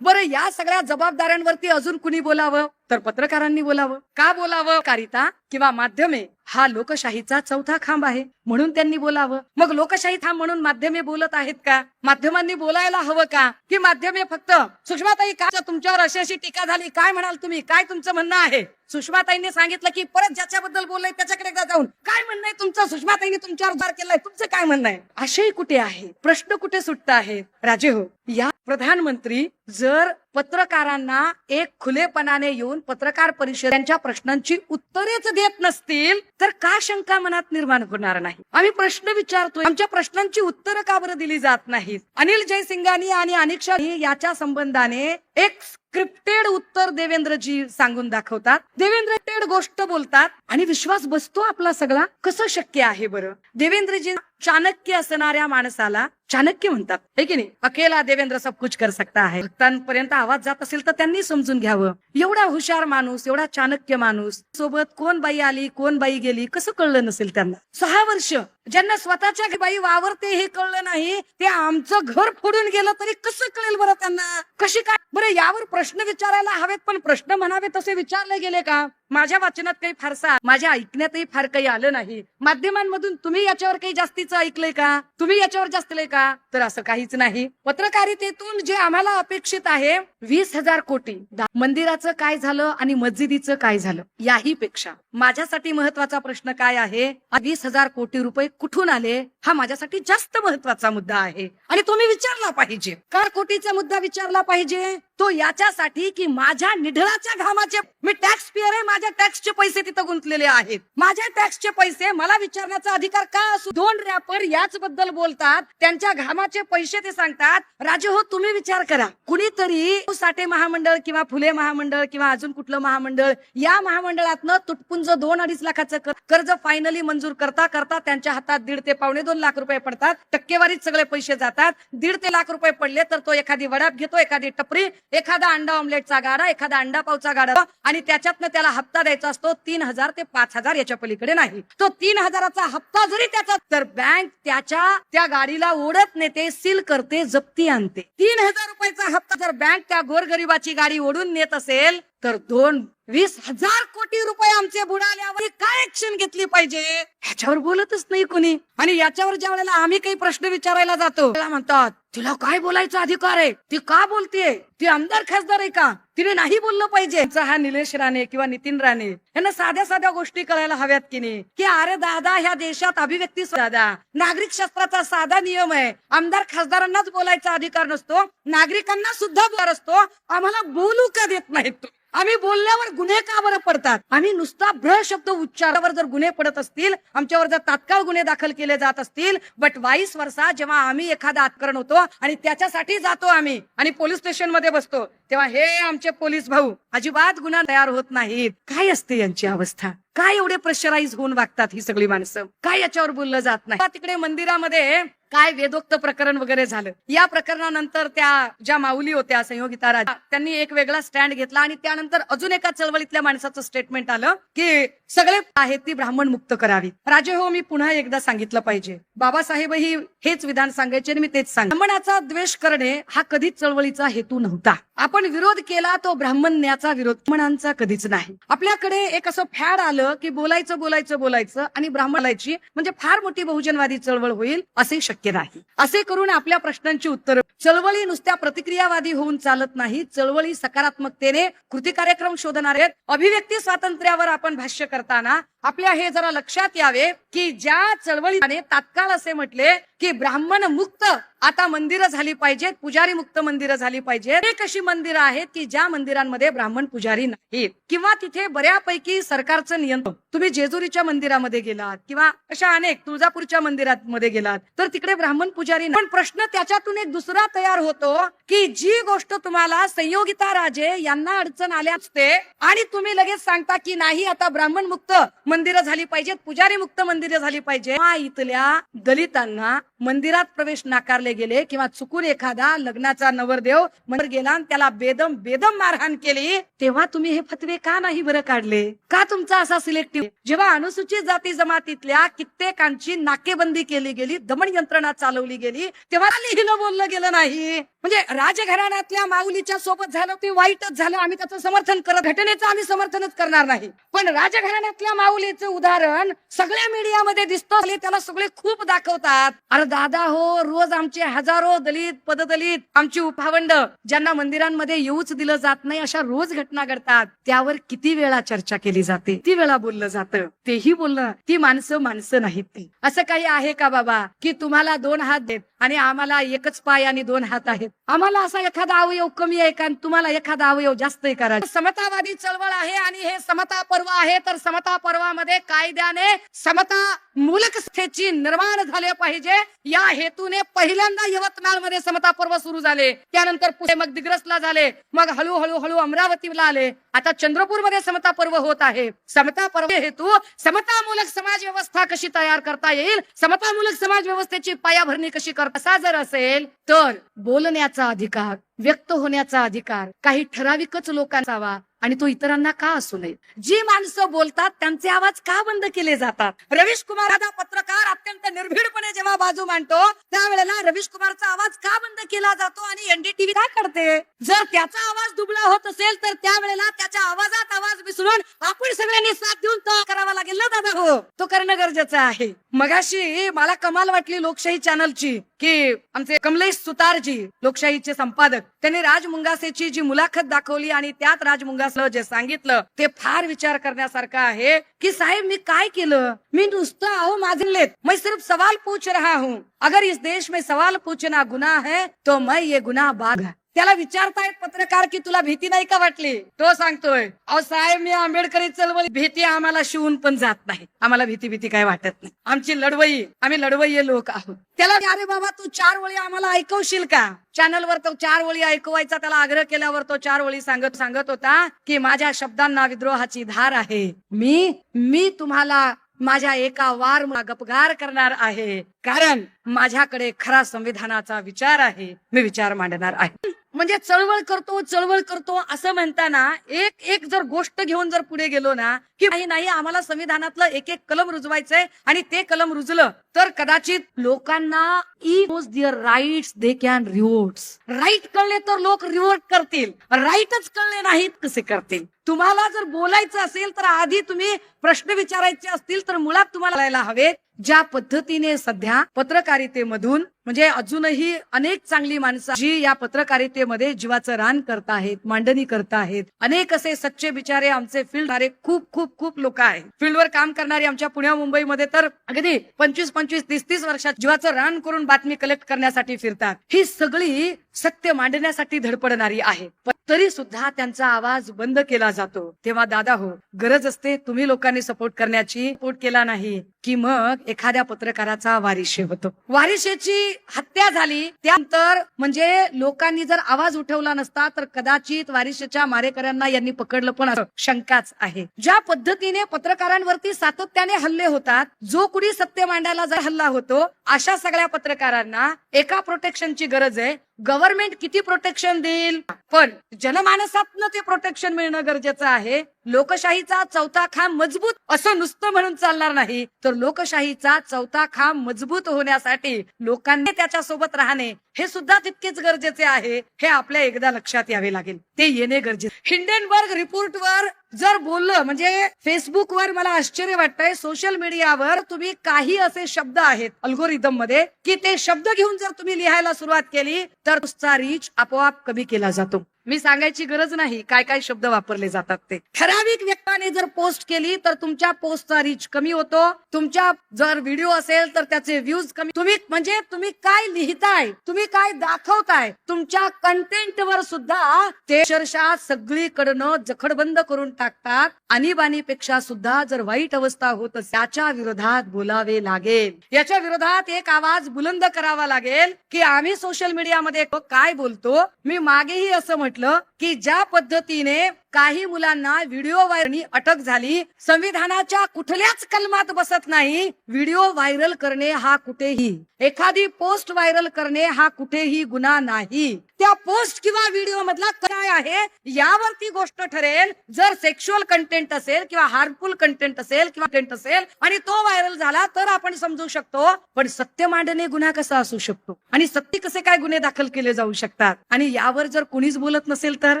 बरं या सगळ्या जबाबदाऱ्यांवरती अजून कुणी बोलावं? तर पत्रकारांनी बोलावं. का बोलावं? कारिता किंवा माध्यमे? हा लोकशाहीचा चौथा खांब आहे. म्हणून त्यांनी बोलावं. मग लोकशाही थांब म्हणून माध्यमे बोलत आहेत का? माध्यमांनी बोलायला हवं का? की माध्यमे फक्त सुषमाताई का तुमच्यावर अशी अशी टीका झाली? काय म्हणाल तुम्ही? काय तुमचं म्हणणं आहे? सुषमाताईंनी सांगितलं की परत ज्याच्याबद्दल बोललंय त्याच्याकडे एकदा जाऊन. काय म्हणणं आहे तुमचं? सुषमाताईंनी तुमच्यावर उद्धार केलाय. तुमचं काय म्हणणं आहे? आशय कुठे आहे? प्रश्न कुठे सुटत आहे राजे हो या प्रधानमंत्री जर पत्रकारांना एक खुलेपणाने येऊन पत्रकार परिषद प्रश्नांची उत्तरेच देत नसतील तर का शंका मनात निर्माण होणार नाही? आम्ही प्रश्न विचारतोय आमच्या प्रश्नांची उत्तरं का बरं दिली जात नाहीत? अनिल जयसिंगानी आणि अनिक्षा याच्या संबंधाने एक क्रिप्टेड उत्तर देवेंद्रजी सांगून दाखवतात. देवेंद्र टेड गोष्ट बोलतात आणि विश्वास बसतो आपला सगळा. कसं शक्य आहे बरं? देवेंद्रजी चाणक्य असणाऱ्या माणसाला चाणक्य म्हणतात. हे की नाही? अकेला देवेंद्र सब कुछ कर सकता है भक्तांपर्यंत आवाज जात असेल तर त्यांनी समजून घ्यावं. एवढा हुशार माणूस एवढा चाणक्य माणूस सोबत कोण बाई आली कोण बाई गेली कसं कळलं नसेल त्यांना? सहा वर्ष ज्यांना स्वतःच्या बाई वावरते हे कळलं नाही ते आमचं घर फोडून गेलं तरी कसं कळेल बरं त्यांना? कशी काय बरं यावर प्रश्न विचारायला हवेत पण प्रश्न म्हणावे तसे विचारले गेले का? माझ्या वाचनात काही फारसा माझ्या ऐकण्यातही फार काही आलं नाही. माध्यमांमधून तुम्ही याच्यावर काही जास्तीचं ऐकलंय का? तुम्ही याच्यावर जास्तलंय का? तर असं काहीच नाही. पत्रकारितेतून जे आम्हाला अपेक्षित आहे वीस हजार कोटी. मंदिराचं काय झालं आणि मस्जिदीचं काय झालं याही पेक्षा माझ्यासाठी महत्त्वाचा प्रश्न काय आहे? वीस हजार कोटी रुपये कुठून आले? हा माझ्यासाठी जास्त महत्त्वाचा मुद्दा आहे. आणि तुम्ही विचारला पाहिजे. का कोटीचा मुद्दा विचारला पाहिजे? तो याच्यासाठी की माझ्या निढळाच्या घामाचे मी टॅक्स पेअर आहे माझ्या टॅक्सचे पैसे तिथं गुंतलेले आहेत. माझ्या टॅक्सचे पैसे मला विचारण्याचा अधिकार का असू? दोन रॅपर याच बद्दल बोलतात त्यांच्या घामाचे पैसे ते सांगतात राजे हो तुम्ही विचार करा. कुणीतरी साठे महामंडळ किंवा फुले महामंडळ किंवा अजून कुठलं महामंडळ या महामंडळातनं तुटपुंज दोन अडीच लाखाचं कर्ज फायनली मंजूर करता करता त्यांच्या हातात दीड ते पावणे दोन लाख रुपये पडतात. टक्केवारीत सगळे पैसे जातात. दीड ते लाख रुपये पडले तर तो एखादी वडाप घेतो एखादी टपरी एखादा अंडा ऑमलेटचा गाडा एखादा अंडा पावचा गाडा आणि त्याच्यातनं त्याला हप्ता द्यायचा असतो तीन हजार ते पाच हजार याच्या पलीकडे नाही. तो तीन हजाराचा हप्ता जरी त्याचा तर बँक त्याच्या त्या गाडीला ओढत नेते सील करते जप्ती आणते. तीन हजार रुपयाचा हप्ता जर बँक त्या गोरगरिबाची गाडी ओढून नेत असेल तर दोन वीस हजार कोटी रुपये आमचे बुडाल्यावर काय ऍक्शन घेतली पाहिजे? ह्याच्यावर बोलतच नाही कोणी. आणि याच्यावर ज्या वेळेला आम्ही काही प्रश्न विचारायला जातो त्याला म्हणतात तिला काय बोलायचा अधिकार आहे? ती का बोलतेय? ती आमदार खासदार आहे का? तिने नाही बोललं पाहिजे. हा निलेश राणे किंवा नितीन राणे यांना साध्या साध्या गोष्टी कळायला हव्यात की नाही? की अरे दादा ह्या देशात अभिव्यक्ती दादा नागरिक शास्त्राचा साधा नियम आहे. आमदार खासदारांनाच बोलायचा अधिकार नसतो. नागरिकांना सुद्धा असतो. आम्हाला बोलू का देत नाहीत? आम्ही बोलल्यावर गुन्हे का बरं पडतात? आम्ही नुसता भ्र शब्द उच्चारावर जर गुन्हे पडत असतील आमच्यावर जर तात्काळ गुन्हे दाखल केले जात असतील बट वाईस वर्षा जेव्हा आम्ही एखादा आत्करण होतो आणि त्याच्यासाठी जातो आम्ही आणि पोलीस स्टेशनमध्ये बसतो तेव्हा हे आमचे पोलीस भाऊ अजिबात गुन्हा तयार होत नाहीत. काय असते यांची अवस्था? काय एवढे प्रेशराईज होऊन वागतात ही सगळी माणसं? काय याच्यावर बोललं जात नाही? तिकडे मंदिरामध्ये काय वेदोक्त प्रकरण वगैरे झालं. या प्रकरणानंतर त्या ज्या माऊली होत्या संयोगिता राज त्यांनी एक वेगळा स्टँड घेतला आणि त्यानंतर अजून एका चळवळीतल्या माणसाचं स्टेटमेंट आलं की सगळे आहेत ती ब्राह्मण मुक्त करावी. राजे हो मी पुन्हा एकदा सांगितलं पाहिजे. बाबासाहेबही हेच विधान सांगायचे आणि मी तेच सांग ब्राह्मणाचा द्वेष करणे हा कधीच चळवळीचा हेतू नव्हता. आपण विरोध केला तो ब्राह्मण्याचा विरोध ब्राह्मणांचा कधीच नाही. आपल्याकडे एक असं फॅड आलं की बोलायचं बोलायचं बोलायचं आणि ब्राह्मणाची म्हणजे फार मोठी बहुजनवादी चळवळ होईल असे शक्य नाही. असे करून आपल्या प्रश्नांची उत्तर. चळवळी नुसत्या प्रतिक्रियावादी होऊन चालत नाही. चळवळी सकारात्मकतेने कृती कार्यक्रम शोधणारे अभिव्यक्ती स्वातंत्र्यावर आपण भाष्य करताना आपल्या हे जरा लक्षात यावे की ज्या चळवळीने तात्काळ असे म्हटले की ब्राह्मण मुक्त आता मंदिरं झाली पाहिजेत पुजारी मुक्त मंदिरं झाली पाहिजेत. एक अशी मंदिरं आहेत की ज्या मंदिरांमध्ये ब्राह्मण पुजारी नाहीत? किंवा तिथे बऱ्यापैकी सरकारचं नियंत्रण? तुम्ही जेजुरीच्या मंदिरामध्ये गेलात किंवा अशा अनेक तुळजापूरच्या मंदिरात मध्ये गेलात तर तिकडे ब्राह्मण पुजारी पण प्रश्न त्याच्यातून एक दुसरा तयार होतो की जी गोष्ट तुम्हाला संयोगिता राजे यांना अडचण आल्या असते आणि तुम्ही लगेच सांगता की नाही आता ब्राह्मण मुक्त मंदिरं झाली पाहिजेत. पुजारी मुक्त मंदिरं झाली पाहिजे इथल्या दलितांना मंदिरात प्रवेश नाकारले गेले किंवा चुकून एखादा लग्नाचा नवरदेव मंदिर गेला आणि त्याला बेदम बेदम मारहाण केली तेव्हा तुम्ही हे फतवे का नाही बरं काढले? का तुमचा असा सिलेक्टिव्ह जेव्हा अनुसूचित जाती जमातीतल्या कित्येकांची नाकेबंदी केली गेली दमन यंत्रणा चालवली गेली तेव्हा लिहिलं बोललं गेलं नाही. म्हणजे राजघराण्यातल्या माऊलीच्या सोबत झालं ते वाईटच झालं आम्ही त्याचं समर्थन करत घटनेचं आम्ही समर्थनच करणार नाही. पण राजघराण्यातल्या माऊलीचं उदाहरण सगळ्या मीडियामध्ये दिसतं त्याला सगळे खूप दाखवतात. दादा हो रोज आमचे हजारो दलित पददलित आमची उपावंड ज्यांना मंदिरांमध्ये येऊच दिलं जात नाही अशा रोज घटना घडतात. त्यावर किती वेळा चर्चा केली जाते? किती वेळा बोललं जातं? तेही बोलणं ती माणसं माणसं नाहीत ती. असं काही आहे का बाबा? की तुम्हाला दोन हात देत आणि आम्हाला एकच पाय आणि दोन हात आहेत. आम्हाला असा एखादा अवयव कमी आहे का? तुम्हाला एखादा अवयव जास्त आहे कारण समतावादी चळवळ आहे आणि हे समता पर्व आहे तर समता पर्वामध्ये कायद्याने समता मूलकस्थेची निर्माण झाले पाहिजे. या हेतूने पहिल्यांदा यवतमाळमध्ये समता पर्व सुरू झाले. त्यानंतर पुढे मग दिग्रसला झाले. मग हळूहळू हळू अमरावतीला आले. आता चंद्रपूरमध्ये समता पर्व होत आहे. समता पर्व हेतू समतामूलक समाज व्यवस्था कशी तयार करता येईल? समतामूलक समाज व्यवस्थेची पायाभरणी कशी करता जर असेल तर बोलण्याचा अधिकार व्यक्त होण्याचा अधिकार काही ठराविकच लोकांचा आणि तो इतरांना का असू नये? जी माणसं बोलतात त्यांचे आवाज का बंद केले जातात? रवीश कुमार हा पत्रकार अत्यंत निर्भीडपणे जेव्हा बाजू मांडतो त्यावेळेला रवीश कुमारचा आवाज का बंद केला जातो आणि एनडीटीव्ही काय करते? जर त्याचा आवाज दुबळा होत असेल तर त्यावेळेला त्याच्या आवाजात आवाज मिसळून आपण सगळ्यांनी साथ देऊन तो करावा लागेल ना दादा हो? तो करणं गरजेचं आहे. मगाशी मला कमाल वाटली लोकशाही चॅनलची की आमचे कमलेश सुतारजी लोकशाहीचे संपादक त्यांनी राज मुंगासेची जी मुलाखत दाखवली आणि त्यात राजमुंगासला जे सांगितलं ते फार विचार करण्यासारखं आहे. की साहेब मी काय केलं? मी नुसतं अहो माझलेत मैं सिर्फ सवाल पूछ रहा हूँ. अगर इस देश में सवाल पूछना गुना है तो मैं ये गुनाह बाग त्याला विचारतायत पत्रकार की तुला भीती नाही का वाटली? तो सांगतोय अहो साहेब मी आंबेडकरी चळवळी भीती आम्हाला शिवून पण जात नाही. आम्हाला भीती भीती काय वाटत नाही. आमची लढवई आम्ही लढवई लोक आहोत. त्याला अरे बाबा तू चार वळी आम्हाला ऐकवशील का? चॅनलवर तो चार वळी ऐकवायचा त्याला आग्रह केल्यावर तो चार वळी सांगत सांगत होता की माझ्या शब्दांना विद्रोहाची धार आहे. मी मी तुम्हाला माझ्या एका वार गपगार करणार आहे. कारण माझ्याकडे खरा संविधानाचा विचार आहे. मी विचार मांडणार आहे. म्हणजे चळवळ करतो चळवळ करतो असं म्हणताना एक एक जर गोष्ट घेऊन जर पुढे गेलो ना की नाही नाही आम्हाला संविधानातलं एक एक कलम रुजवायचंय आणि ते कलम रुजलं तर कदाचित लोकांना E is their rights they can revolts. Right कळले तर लोक रिवोट करतील. राईटच कळले नाहीत कसे करतील. तुम्हाला जर बोलायचं असेल तर आधी तुम्ही प्रश्न विचारायचे असतील तर मुळात तुम्हाला हवेत ज्या पद्धतीने सध्या पत्रकारितेमधून म्हणजे अजूनही अनेक चांगली माणसं जी या पत्रकारितेमध्ये जीवाचं रान करत आहेत मांडणी करत आहेत. अनेक असे सच्चे बिचारे आमचे फील्ड खूप खूप खूप लोक आहेत. फील्डवर काम करणारे आमच्या पुण्या मुंबईमध्ये तर अगदी पंचवीस पंचवीस तीस तीस वर्षात जीवाचं रान करून बातमी कलेक्ट करण्यासाठी फिरतात. ही सगळी सत्य मांडण्यासाठी धडपडणारी आहे. तरी सुद्धा त्यांचा आवाज बंद केला जातो. तेव्हा दादा हो गरज असते तुम्ही लोकांनी सपोर्ट करण्याची. सपोर्ट केला नाही की मग एखाद्या पत्रकाराचा वारिशे होतो. वारिशेची हत्या झाली. त्यानंतर म्हणजे लोकांनी जर आवाज उठवला नसता तर कदाचित वारिशेच्या मारेकऱ्यांना यांनी पकडलं पण शंकाच आहे. ज्या पद्धतीने पत्रकारांवरती सातत्याने हल्ले होतात जो कुणी सत्य मांडायला जर हल्ला होतो अशा सगळ्या पत्रकारांना एका प्रोटेक्शनची गरज आहे. गव्हर्नमेंट किती प्रोटेक्शन देईल? पण जनमानसातनं ते प्रोटेक्शन मिळणं गरजेचं आहे. लोकशाहीचा चौथा खांब मजबूत असं नुसतं म्हणून चालणार नाही. तर लोकशाहीचा चौथा खांब मजबूत होण्यासाठी लोकांनी त्याच्या सोबत राहणे हे सुद्धा तितकेच गरजेचे आहे हे आपल्या एकदा लक्षात यावे लागेल. ते येणे गरजेचे. हिंडेनबर्ग रिपोर्टवर जर बोललं म्हणजे फेसबुकवर मला आश्चर्य वाटतंय सोशल मीडियावर तुम्ही काही असे शब्द आहेत अल्गोरिदममध्ये की ते शब्द घेऊन जर तुम्ही लिहायला सुरुवात केली तर तुमचा रीच आपोआप कमी केला जातो. मी सांगायची गरज नाही काय काय शब्द वापरले जातात ते. ठराविक व्यक्ताने जर पोस्ट केली तर तुमच्या पोस्टचा रीच कमी होतो. तुमच्या जर व्हिडिओ असेल तर त्याचे व्ह्यूज कमी. तुम्ही म्हणजे तुम्ही काय लिहिताय तुम्ही काय दाखवताय तुमच्या कंटेंट वर सुद्धा ते अक्षरशः सगळीकडनं जखडबंद करून टाकतात. आणीबाणीपेक्षा सुद्धा जर वाईट अवस्था होत त्याच्या विरोधात बोलावे लागेल. याच्या विरोधात एक आवाज बुलंद करावा लागेल की आम्ही सोशल मीडियामध्ये काय बोलतो? मी मागेही असं म्हटलं की ज्या पद्धतीने काही मुलांना व्हिडिओ व्हायरल अटक झाली. संविधानाच्या कुठल्याच कलमात बसत नाही. व्हिडिओ व्हायरल करणे हा कुठेही. एखादी पोस्ट व्हायरल करणे हा कुठेही गुन्हा नाही. त्या पोस्ट किंवा व्हिडिओ मधला काय आहे यावर ती गोष्ट ठरेल. जर सेक्शुअल कंटेंट असेल किंवा हार्मफुल कंटेंट असेल किंवा कंटेंट असेल आणि तो व्हायरल झाला तर आपण समजू शकतो. पण सत्य मांडणे गुन्हा कसा असू शकतो? आणि सत्य कसे काय गुन्हे दाखल केले जाऊ शकतात? आणि यावर जर कोणीच बोलत नसेल तर?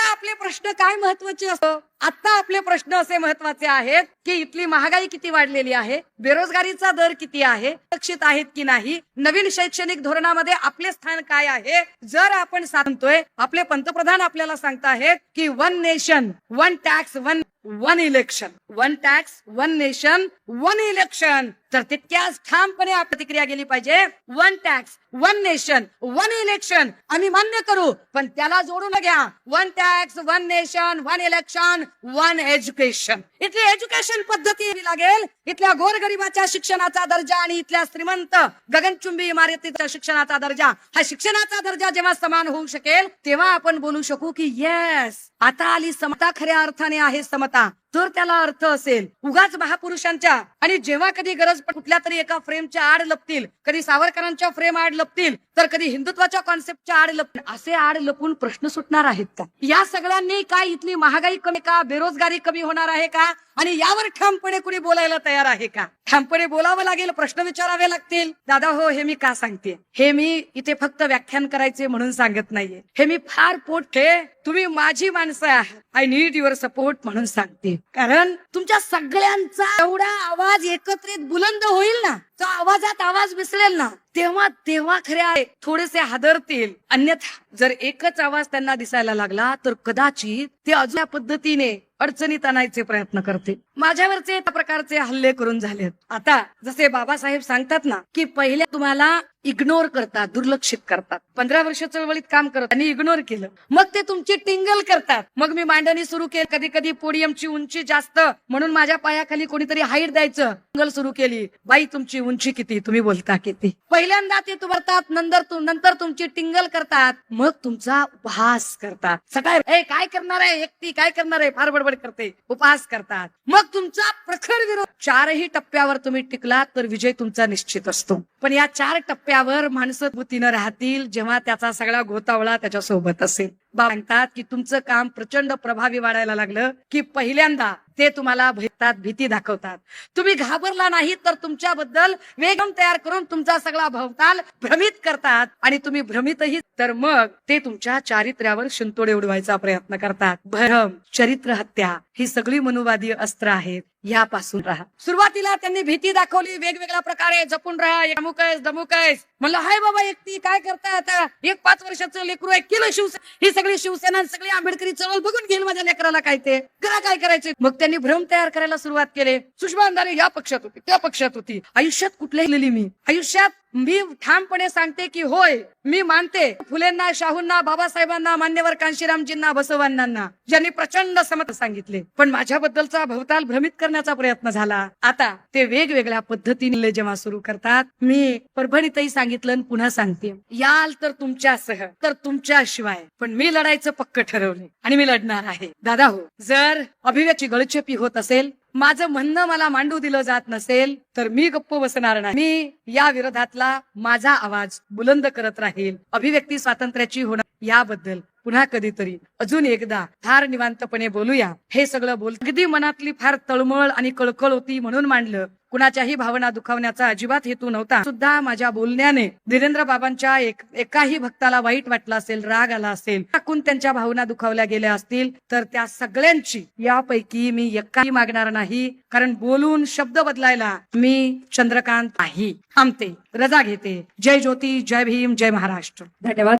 आता आपले प्रश्न काय महत्त्वाचे असतो आता आपले प्रश्न असे महत्त्वाचे आहेत की इथली महागाई किती वाढलेली आहे? बेरोजगारीचा दर किती आहे? सुरक्षित आहेत की नाही? नवीन शैक्षणिक धोरणामध्ये आपले स्थान काय आहे? जर आपण सांगतोय आपले पंतप्रधान आपल्याला सांगताहेत की one nation one tax one one election one tax one nation one election तर तितक्याच ठामपणे प्रतिक्रिया गेली पाहिजे. One tax one nation one election आम्ही मान्य करू पण त्याला जोडून घ्या. One tax one nation one election one education इथली एज्युकेशन पद्धती लागेल. इथल्या गोरगरिबाच्या शिक्षणाचा दर्जा आणि इथल्या श्रीमंत गगनचुंबी इमारतीच्या शिक्षणाचा दर्जा. हा शिक्षणाचा दर्जा जेव्हा समान होऊ शकेल तेव्हा आपण बोलू शकू की येस आता आली समता खऱ्या अर्थाने आहे समता. तर त्याला अर्थ असेल उगाच महापुरुषांच्या आणि जेव्हा कधी गरज कुठल्या तरी एका फ्रेमच्या आड लपतील कधी सावरकरांच्या फ्रेम आड लपतील तर कधी हिंदुत्वाच्या कॉन्सेप्टच्या आड लपतील. असे आड लपून प्रश्न सुटणार आहेत का? या सगळ्यांनी काय इथली महागाई कमी का बेरोजगारी कमी होणार आहे का? आणि यावर ठामपणे कुणी बोलायला तयार आहे का? ठामपणे बोलावं लागेल प्रश्न विचारावे लागतील. दादा हो हे मी का सांगते? हे मी इथे फक्त व्याख्यान करायचे म्हणून सांगत नाहीये. हे मी फार पोटे तुम्ही माझी माणसं आहात. आय नीड युअर सपोर्ट म्हणून सांगते. कारण तुमच्या सगळ्यांचा एवढा आवाज एकत्रित बुलंद होईल ना? तो आवाजात आवाज मिसळेल ना तेव्हा तेव्हा खऱ्या थोडेसे हादरतील. अन्यथा जर एकच आवाज त्यांना दिसायला लागला तर कदाचित ते अजून पद्धतीने अडचणीत आणायचे प्रयत्न करते माझ्यावरचे त्या प्रकारचे हल्ले करून झालेत. आता जसे बाबासाहेब सांगतात ना की पहिले तुम्हाला इग्नोर करतात दुर्लक्षित करतात. पंधरा वर्ष चळवळीत काम करत आणि इग्नोर केलं. मग ते तुमची टिंगल करतात. मग मी मांडणी सुरू केली. कधी कधी पोडियमची उंची जास्त. म्हणून माझ्या पायाखाली कोणीतरी हाईट द्यायचं. टिंगल सुरू केली. बाई तुमची उंची किती? तुम्ही बोलता किती? पहिल्यांदा ते तुम्हाला नंतर तु- नंतर तुमची टिंगल करतात. मग तुमचा उपहास करतात. सकाळ ए काय करणार आहे? एकटी काय करणार आहे? फार बडबड करते. उपहास करतात. मग तुमचा प्रखर विरोध. चारही टप्प्यावर तुम्ही टिकलात तर विजय तुमचा निश्चित असतो. पण या चार टप्प्या टप्प्यावर माणसं बुतीनं राहतील जेव्हा त्याचा सगळा गोतावळा त्याच्या सोबत असेल. बाबा सांगतात की तुमचं काम प्रचंड प्रभावी वाढायला लागलं की पहिल्यांदा ते तुम्हाला भेटतात भीती दाखवतात. तुम्ही घाबरला नाही तर तुमच्याबद्दल वेगम तयार करून तुमचा सगळा भवताल भ्रमित करतात. आणि तुम्ही भ्रमितही तर मग ते तुमच्या चारित्र्यावर शिंतोडे उडवायचा प्रयत्न करतात. भरम चरित्र हत्या ही सगळी मनुवादी अस्त्र आहेत. यापासून राहा. सुरुवातीला त्यांनी भीती दाखवली वेगवेगळ्या प्रकारे जपून राहा. एक अमुक आहेस दमुक आहेस म्हणलं हाय बाबा एकटी काय करताय आता? एक पाच वर्षाचं लेकरू एक किलो शिवसेना ही सगळी शिवसेना सगळी आंबेडकरी चळवळ बघून घेईल माझ्या लेकराला काय ते. करा काय करायचे? मग त्यांनी भ्रम तयार करायला सुरुवात केले. सुषमा अंधारे या पक्षात होती त्या पक्षात होती. आयुष्यात कुठल्याही लिहिली मी. आयुष्यात मी ठामपणे सांगते की होय मी मानते. फुलेंना शाहूंना बाबासाहेबांना मान्यवर कांशीरामजींना बसवांना ज्यांनी प्रचंड समत सांगितले. पण माझ्याबद्दलचा भवताल भ्रमित करण्याचा प्रयत्न झाला. आता ते वेगवेगळ्या पद्धतीने जेव्हा सुरू करतात मी परभणीतही सांगितलं पुन्हा सांगते. याल तर तुमच्यासह तर तुमच्याशिवाय पण मी लढायचं पक्क ठरवले आणि मी लढणार आहे. दादा हो जर अभिव्यक्ती गळचेपी होत असेल माझं म्हणणं मला मांडू दिलं जात नसेल तर मी गप्प बसणार नाही. मी या विरोधातला माझा आवाज बुलंद करत राहील. अभिव्यक्ती स्वातंत्र्याची होणार याबद्दल पुन्हा कधीतरी अजून एकदा फार निवांतपणे बोलूया. हे सगळं बोल अगदी मनातली फार तळमळ आणि कळकळ होती म्हणून मांडलं. कुणाच्याही भावना दुखावण्याचा अजिबात हेतू नव्हता. सुद्धा माझ्या बोलण्याने धीरेंद्र बाबांच्या एक एकाही भक्ताला वाईट वाटलं असेल राग आला असेल टाकून त्यांच्या भावना दुखावल्या गेल्या असतील तर त्या सगळ्यांची यापैकी मी एकाही मागणार नाही. कारण बोलून शब्द बदलायला मी चंद्रकांत नाही. थांबते रजा घेते. जय ज्योती जय भीम जय महाराष्ट्र. धन्यवाद.